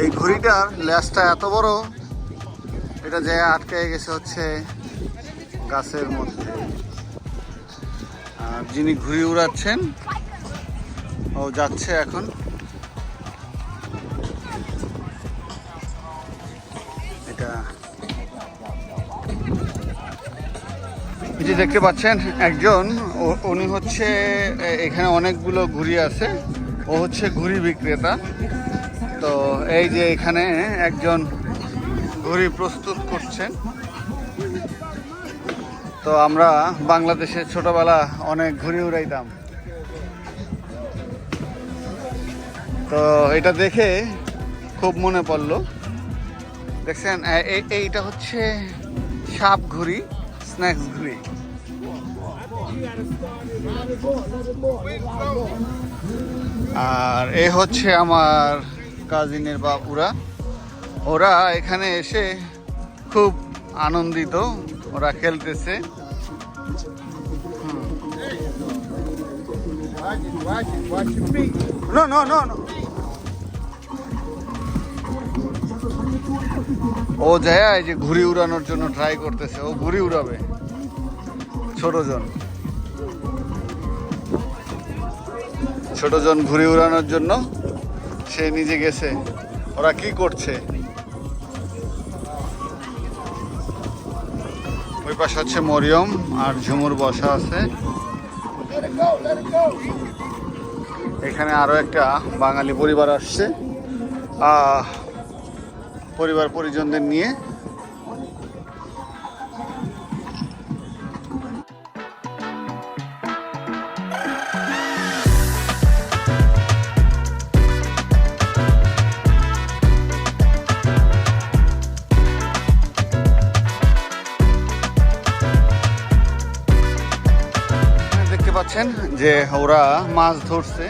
এই ঘুড়িটার ল্যাসটা এত বড়, এটা যে আটকে গেছে হচ্ছে গাছের মধ্যে। আর যিনি ঘুড়ি উড়াচ্ছেন, ও যাচ্ছে এখন। এটা যে দেখতে পাচ্ছেন, একজন উনি হচ্ছে এখানে অনেকগুলো ঘুড়ি আছে। ও হচ্ছে ঘুড়ি বিক্রেতা। এই যে এখানে একজন ঘুড়ি প্রস্তুত করছেন। তো আমরা বাংলাদেশে ছোটবেলা অনেক ঘুড়ি উড়াইতাম। তো এটা দেখে খুব মনে পড়ল। দেখছেন এইটা হচ্ছে সাপ ঘুড়ি, স্ন্যাক্স ঘুড়ি। আর এ হচ্ছে আমার কাজিনের বাবুরা। ওরা এখানে এসে খুব আনন্দিত ওরা খেলতেছে। ও যায় এই যে ঘুড়ি উড়ানোর জন্য ট্রাই করতেছে ও ঘুড়ি উড়াবে। ছোটজন ছোটজন ঘুড়ি উড়ানোর জন্য সে নিজে গেছে। ওরা কি করছে? ওই পাশে হচ্ছে মরিয়ম আর ঝুমুর বসা আছে. এখানে আরও একটা বাঙালি পরিবার আসছে। পরিবার পরিজনদের নিয়ে পাচ্ছেন যে ওরা মাছ ধরছে।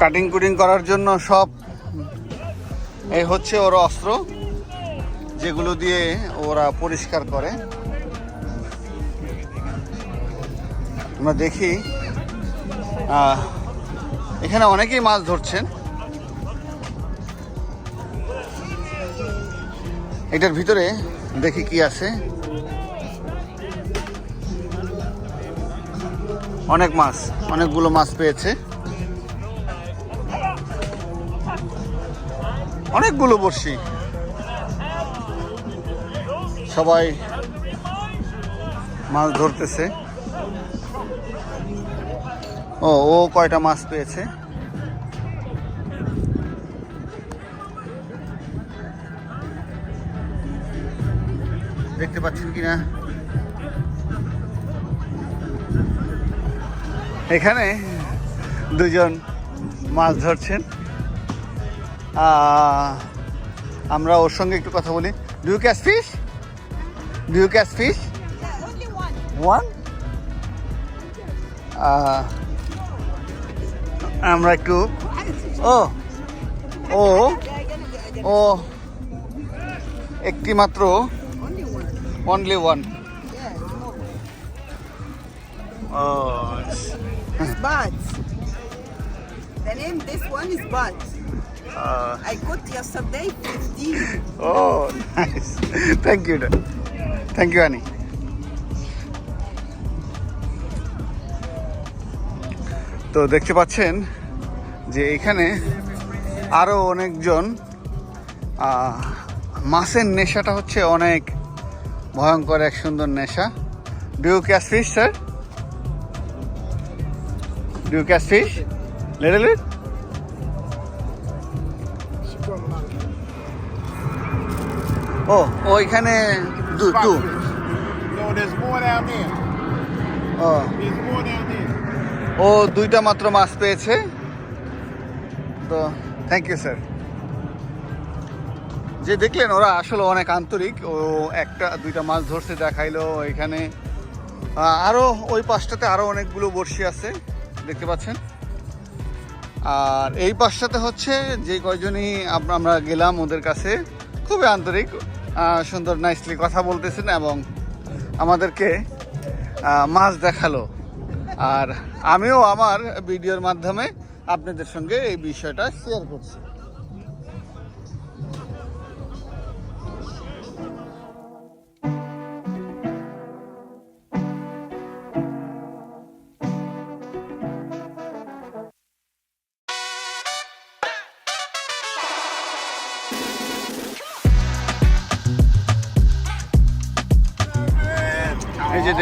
কাটিং কুটিং করার জন্য সব এই হচ্ছে ওর অস্ত্র, যেগুলো দিয়ে ওরা পরিষ্কার করে। আমরা দেখি এখানে অনেকেই মাছ ধরছেন। এটার ভিতরে দেখি কি আছে। অনেক মাছ, অনেকগুলো মাছ পেয়েছে। অনেকগুলো বড়শি। সবাই মাছ ধরতেছে। ও ও কয়টা মাছ পেয়েছে? দেখতে পাচ্ছেন কিনা? এখানে দুজন মাছ ধরছেন। আমরা ওর সঙ্গে একটু কথা বলি। Do catch fish do catch fish one আমরা একটু, ও ও ও একটি মাত্র Only one. Yeah, small one. ও It's buds. The name this one is buds. uh, I got yesterday 15. O nice thank you thank you আনি তো দেখতে পাচ্ছেন যে এখানে আরও অনেকজন মাছের নেশাটা হচ্ছে অনেক ভয়ঙ্কর এক সুন্দর নেশা। Do catch fish sir do catch fish little it ও ওইখানে দু টু. ও। দুইটা মাত্র মাছ পেয়েছে। তো থ্যাংক ইউ স্যার যে দেখলেন, ওরা আসলে অনেক আন্তরিক। ও একটা, দুইটা মাছ ধরছে দেখাইলো এখানে। আরও ওই পাশটাতে আরও অনেকগুলো বড়শি আছে, দেখতে পাচ্ছেন। আর এই পাশটাতে হচ্ছে যে কয়জনই আমরা গেলাম ওদের কাছে, খুবই আন্তরিক সুন্দর নাইসলি কথা বলতেছেন এবং আমাদেরকে মাছ দেখাল। আর আমিও আমার ভিডিওর মাধ্যমে আপনাদের সঙ্গে এই বিষয়টা শেয়ার করছি।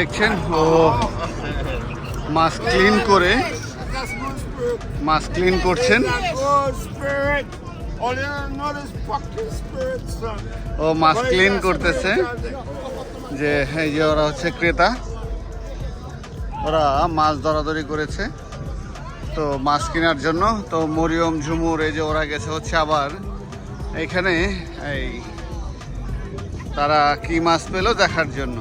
দেখছেন? ও মাছ ক্লিন করে. মাছ ক্লিন করছেন. ও মাছ ক্লিন করতেছে। যে, এই যে ওরা হচ্ছে ক্রেতা। ওরা মাছ ধরাধরি করেছে। তো মাছ কেনার জন্য, তো মরিয়ম, ঝুমুর, এই যে ওরা গেছে হচ্ছে আবার। এখানে, এই, তারা কি মাছ পেল দেখার জন্য?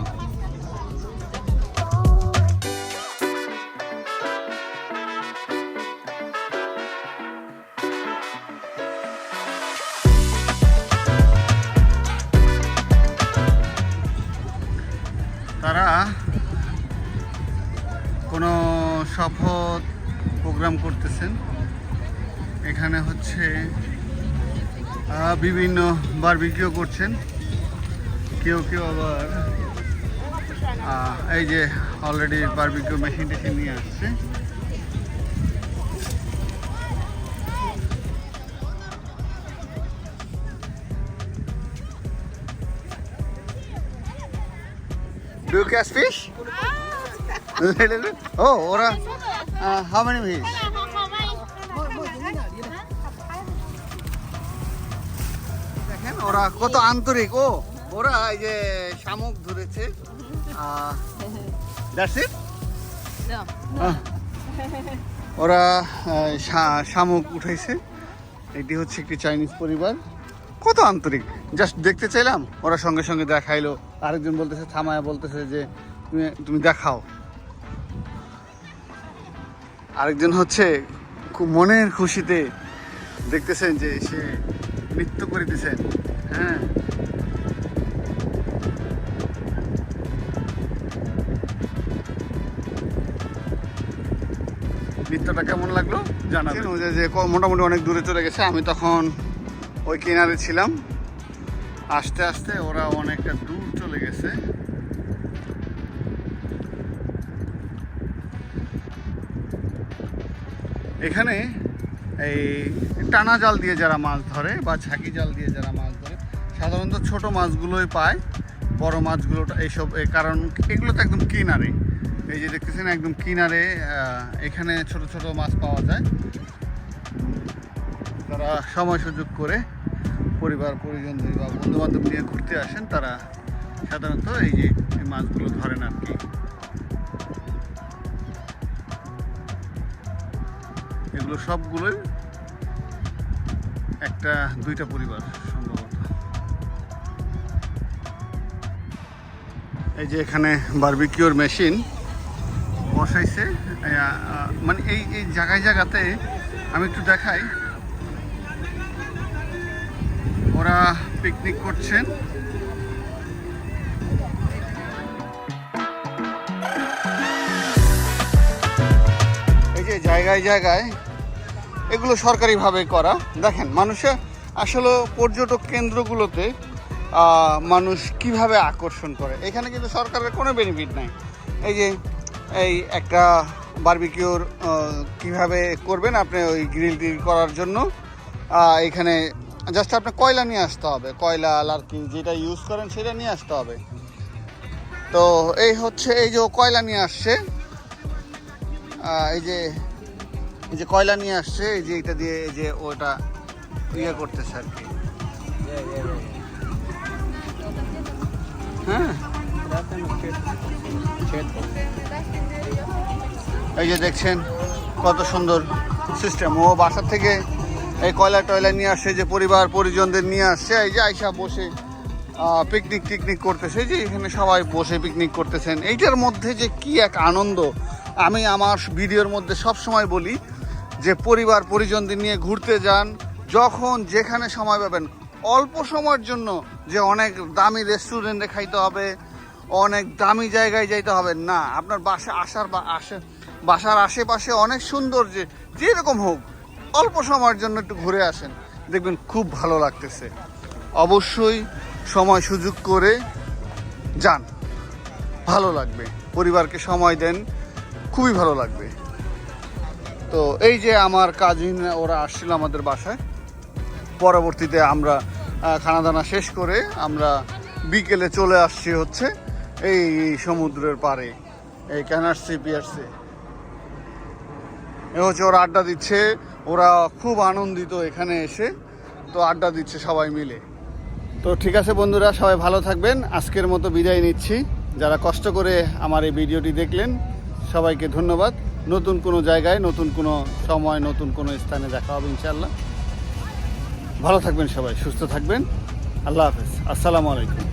হচ্ছে বিভিন্ন বারবিকিও করছেন। কেউ কেউ আবার এই যে অলরেডি বারবিকিউ মেশিন টেশিন নিয়ে আসছে। Do you catch fish? oh, ওরা uh, how many fish? ওরা কত আন্তরিক ও। ওরা এই যে শামুক ধরেছে। ওরা শামুক উঠাইছে। এটি হচ্ছে একটি চাইনিজ পরিবার। কত আন্তরিক। জাস্ট দেখতে চাইলাম ওরা সঙ্গে সঙ্গে দেখাইলো। আরেকজন বলতেছে থামায়া বলতেছে যে তুমি তুমি দেখাও। আরেকজন হচ্ছে খুব মনের খুশিতে দেখতেছেন যে সে নৃত্য করিতেছেন। হ্যাঁ। নৃত্যটা কেমন লাগল? জানাবেন। যে- মোটামুটি অনেক দূরে চলে গেছে আমি তখন ওই কিনারে ছিলাম। আস্তে আস্তে ওরা অনেকটা দূর চলে গেছে। এখানে এই টানা জাল দিয়ে যারা মাছ ধরে বা ঝাঁকি জাল দিয়ে যারা মাছ সাধারণত ছোট মাছগুলোই পায়, বড় মাছগুলো এইসব এই কারণ এগুলো তো একদম কিনারে। এই যে দেখতেছেন একদম কিনারে এখানে ছোট ছোট মাছ পাওয়া যায়। তারা সময় সুযোগ করে পরিবার পরিজন বা বন্ধু বান্ধব নিয়ে ঘুরতে আসেন। তারা সাধারণত এই যে এই মাছগুলো ধরেন আর কি। এগুলো সবগুলোই একটা, দুইটা পরিবার সম্ভবত। এই যে এখানে বারবিকিউর মেশিন বসাইছে। মানে এই এই জায়গায় জায়গাতে আমি একটু দেখাই। ওরা পিকনিক করছেন। এই যে জায়গায় জায়গায় এগুলো সরকারিভাবে করা। দেখেন মানুষের আসলে পর্যটক কেন্দ্রগুলোতে মানুষ কীভাবে আকর্ষণ করে। এখানে কিন্তু সরকারের কোনো বেনিফিট নাই। এই যে, এই একটা বারবিকিউর কীভাবে করবেন আপনি ওই গ্রিল টিল করার জন্য এখানে জাস্ট আপনি কয়লা নিয়ে আসতে হবে। কয়লা আর কি যেটা ইউজ করেন সেটা নিয়ে আসতে হবে। তো এই হচ্ছে, এই যে কয়লা নিয়ে আসছে এই যে এই যে কয়লা নিয়ে আসছে, এই যে এটা দিয়ে, এই যে ওটা ইয়ে করতেছে আর কি। এই যে দেখছেন কত সুন্দর সিস্টেম ও বাসার থেকে এই কয়লা টয়লা নিয়ে আসছে যে পরিবার, পরিজনদের নিয়ে আসছে এই যে আইসা বসে পিকনিক টিকনিক করতেছে। যে এখানে সবাই বসে পিকনিক করতেছেন। এইটার মধ্যে যে কি এক আনন্দ। আমি আমার ভিডিওর মধ্যে সব সময় বলি যে পরিবার, পরিজনদের নিয়ে ঘুরতে যান। যখন যেখানে সময় পাবেন, অল্প সময়ের জন্য যে অনেক দামি রেস্টুরেন্টে খাইতে হবে অনেক দামি জায়গায় যাইতে হবে। না, আপনার বাসা আসার বা আসে, বাসার আশেপাশে অনেক সুন্দর যে, যেরকম হোক, অল্প সময়ের জন্য একটু ঘুরে আসেন। দেখবেন খুব ভালো লাগতেছে। অবশ্যই সময় সুযোগ করে যান। ভালো লাগবে। পরিবারকে সময় দেন, খুবই ভালো লাগবে। তো এই যে আমার কাজিন ওরা আসছিল আমাদের বাসায়, পরবর্তীতে আমরা খানা দানা শেষ করে আমরা বিকেলে চলে আসছি হচ্ছে এই সমুদ্রের পাড়ে। এই ক্যানার্সি পিয়ার্সে এ হচ্ছে ওরা আড্ডা দিচ্ছে। ওরা খুব আনন্দিত এখানে এসে। তো আড্ডা দিচ্ছে সবাই মিলে। তো ঠিক আছে বন্ধুরা, সবাই ভালো থাকবেন। আজকের মতো বিদায় নিচ্ছি। যারা কষ্ট করে আমার এই ভিডিওটি দেখলেন, সবাইকে ধন্যবাদ। নতুন কোনো জায়গায়, নতুন কোনো সময়, নতুন কোনো স্থানে দেখা হবে ইনশাল্লাহ ভালো থাকবেন সবাই, সুস্থ থাকবেন। আল্লাহ হাফেজ। আসসালামু আলাইকুম।